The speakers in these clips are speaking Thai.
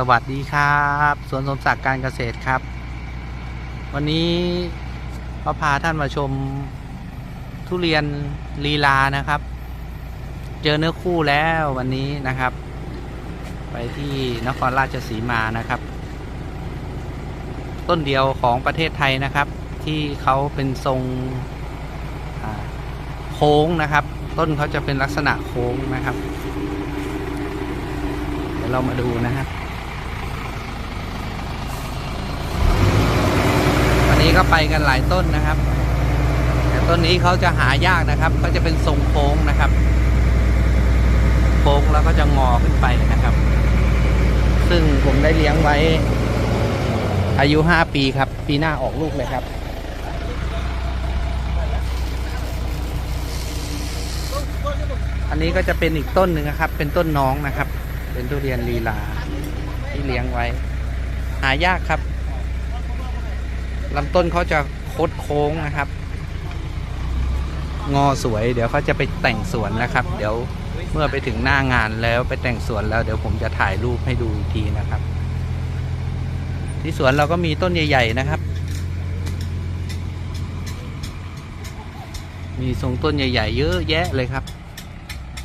สวัสดีครับสวนสมศักดิ์การเกษตรครับ วันนี้ก็พาท่านมาชมทุเรียนลีลานะครับ เจอเนื้อคู่แล้ววันนี้นะครับ ไปที่นครราชสีมานะครับ ต้นเดียวของประเทศไทยนะครับ ที่เขาเป็นทรงโค้งนะครับ ต้นเขาจะเป็นลักษณะโค้งนะครับเดี๋ยวเรามาดูนะฮะวันนี้ ก็ไปกันหลายต้นนะครับ แต่ต้นนี้เขาจะหายากนะครับเขาจะเป็นทรงโค้งนะครับโค้งแล้วก็จะงอขึ้นไปนะครับ ซึ่งผมได้เลี้ยงไว้ อายุ5ปีครับ ปีหน้าออกลูกเลยครับอันนี้ก็จะเป็นอีกต้นหนึ่งนะครับ เป็นต้นน้องนะครับ เป็นทุเรียนลีลาที่เลี้ยงไว้ หายากครับ ลำต้นเขาจะโคดโค้งนะครับ งอสวย เดี๋ยวเขาจะไปแต่งสวนนะครับ เดี๋ยวเมื่อไปถึงหน้างานแล้วไปแต่งสวนแล้ว เดี๋ยวผมจะถ่ายรูปให้ดูอีกทีนะครับ ที่สวนเราก็มีต้นใหญ่ ๆ นะครับ มีทรงต้นใหญ่ ๆ เยอะแยะเลยครับ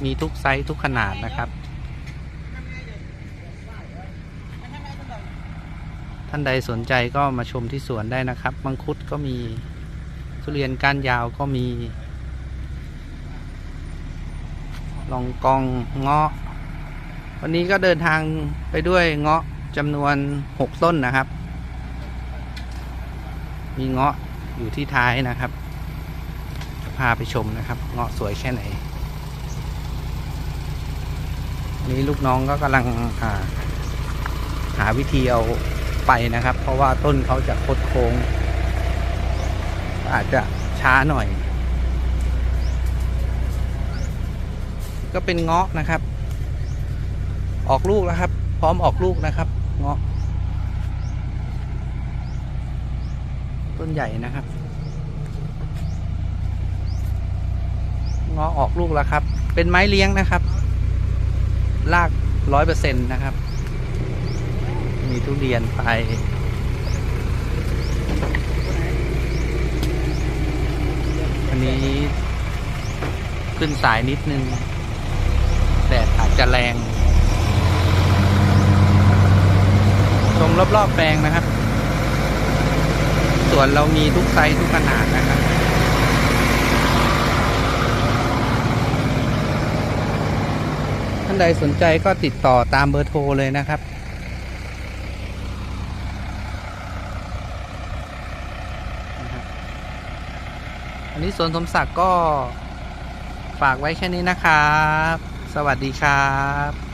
มีทุกไซส์ทุกขนาดนะครับ ท่านใดสนใจก็มาชมที่สวนได้นะครับ มังคุดก็มีทุเรียนก้านยาวก็มี ลองกองเงาะ วันนี้ก็เดินทางไปด้วยเงาะจำนวน 6 ต้นนะครับ มีเงาะอยู่ที่ท้ายนะครับจะพาไปชมนะครับ เงาะสวยแค่ไหน นี่ลูกน้องก็กำลังหาวิธีเอา ไปนะครับ เพราะว่าต้นเขาจะคดโค้ง อาจจะช้าหน่อย ก็เป็นเงาะนะครับ ออกลูกแล้วครับ พร้อมออกลูกนะครับ เงาะ ต้นใหญ่นะครับ เงาะออกลูกแล้วครับ เป็นไม้เลี้ยงนะครับ ลากร้อยเปอร์เซ็นต์นะครับ มีทุเรียนไปอันนี้ขึ้นสายนิดนึงแดดอาจจะแรงชมรอบๆแปลงนะครับ ส่วนเรามีทุกไซส์ทุกขนาดนะครับท่านใดสนใจก็ติดต่อตามเบอร์โทรเลยนะครับ อันนี้สวนสมศักดิ์ก็ฝากไว้แค่นี้นะครับ สวัสดีครับ